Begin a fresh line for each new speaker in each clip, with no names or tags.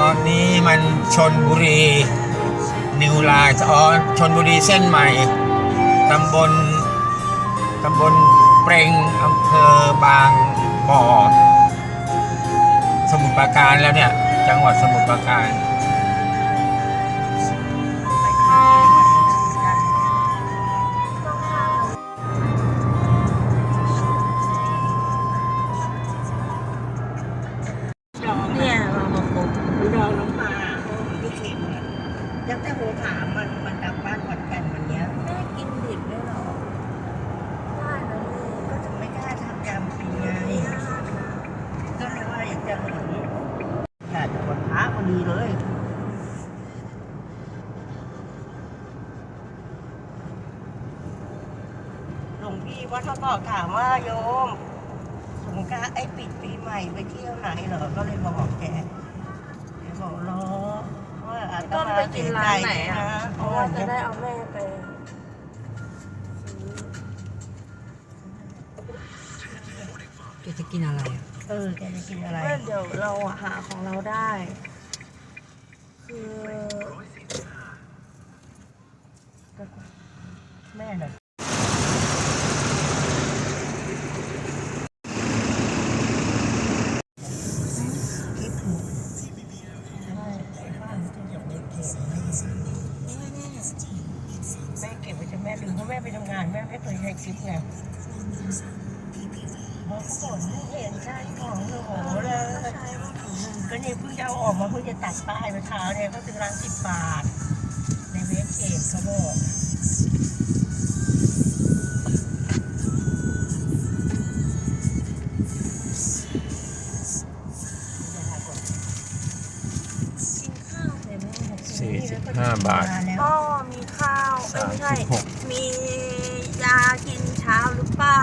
ตอนนี้มันชนบุรี นิวไลน์อ๋อชนบุรีเส้นใหม่ ตำบลตำบลเปรงอำเภอบางบ่อ สมุทรปราการแล้วเนี่ย จังหวัดสมุทรปราการ
หลวงพี่วัดเขาบอกถามว่าโยมสงกรานต์ไอ้ปิดปีใหม่ไปเที่ยวไหนเหรอ ก็เลยบอกแกแกบอกรอว่าอาต
ต้น
มา
ไปกินร้านไหนอะ
เสียใจ
เพ
เพ
ราะ
ราะ
ว่า
ว่า
จะได้เอาแม่ไปซื้อ
แกจะกินอะไรอะ
เออแกจะกินอะไร
เมื่อเดี๋ยวเราอะหาของเราได้ คือ
แม่น่ะคิดถูกใช่ไอ้บ้านที่จะไม่เก็บแม่เก็บไว้จะแม่ลืมเพราะแม่ไปทำงานแม่ไม่เคยใช้คลิปไง เพราะเห็นใช่ของเลยก็เนี่ยเพิ่งจะเอาออกมาเพิ่งจะตัดป้ายเมื่อเช้าเนี่ยก็ซื้อร้านสิบบาท ในเว็บเกตเขาบอก
สร็จไหมหกสิบ
45บาท
ก็มี ข้าวเอ้ยไม่ใช่
36
มียากินเช้าหรือเปล่า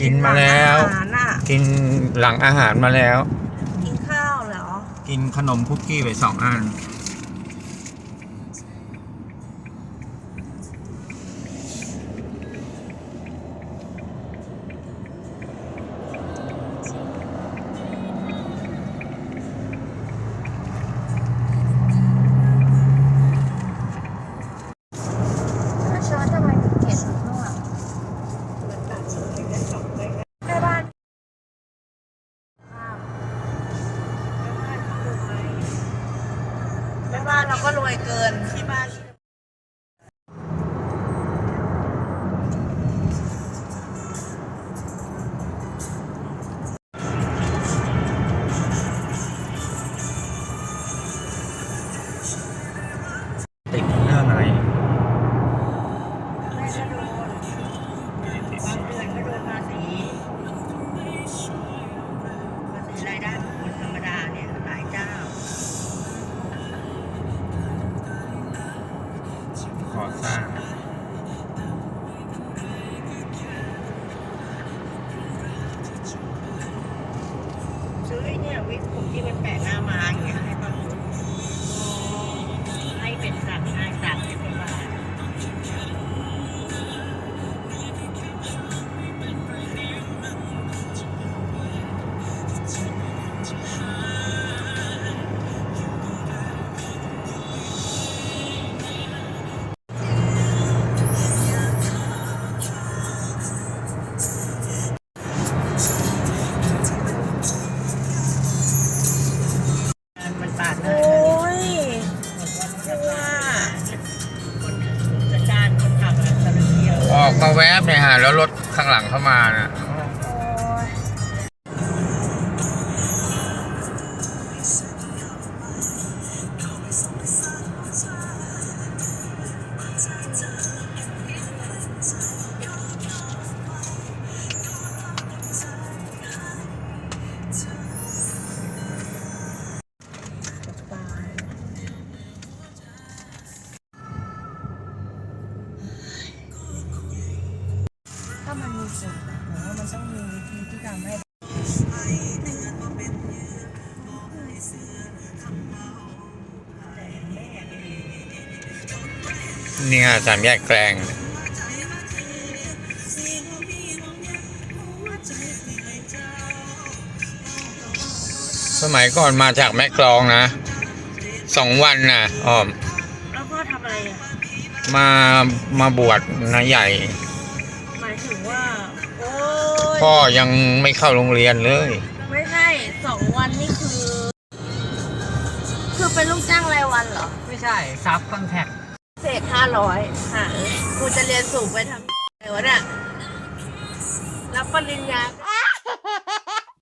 กิ
กิ
นมาแล้ว
อาหารน่ะ
กินหลังอาหารมาแล้ว
กินข้าวเหรอ
กินขนมคุกกี้ไปสองอัน
เราก็รวยเกิน
ที่บ้าน วิกผมที่มันแปะ เข้า
มา
ถ้ามันมีผลนะผมว่ามันต้องมีวิธีที่ทำให้
เนี่ยสามแยกแกลงสมัยก่อนมาจากแม่กลองนะ
อ
สองวันน่ะอ้อม
แล้วพ่อทำอะไรอะ
มามาบวชนะใหญ่
หมายถึงว่า โอ้ย
พ่อยังไม่เข้าโรงเรียนเลย
ไม่ใช่สองวันนี่คือ คือเป็นลูกจ้างรายวันเหรอ
ไม่ใช่ซับคอนแทค
เศษห้าร้อยหากูจะเรียนสูงไปทำอะไรวะเนี่ยรับปริญญาก็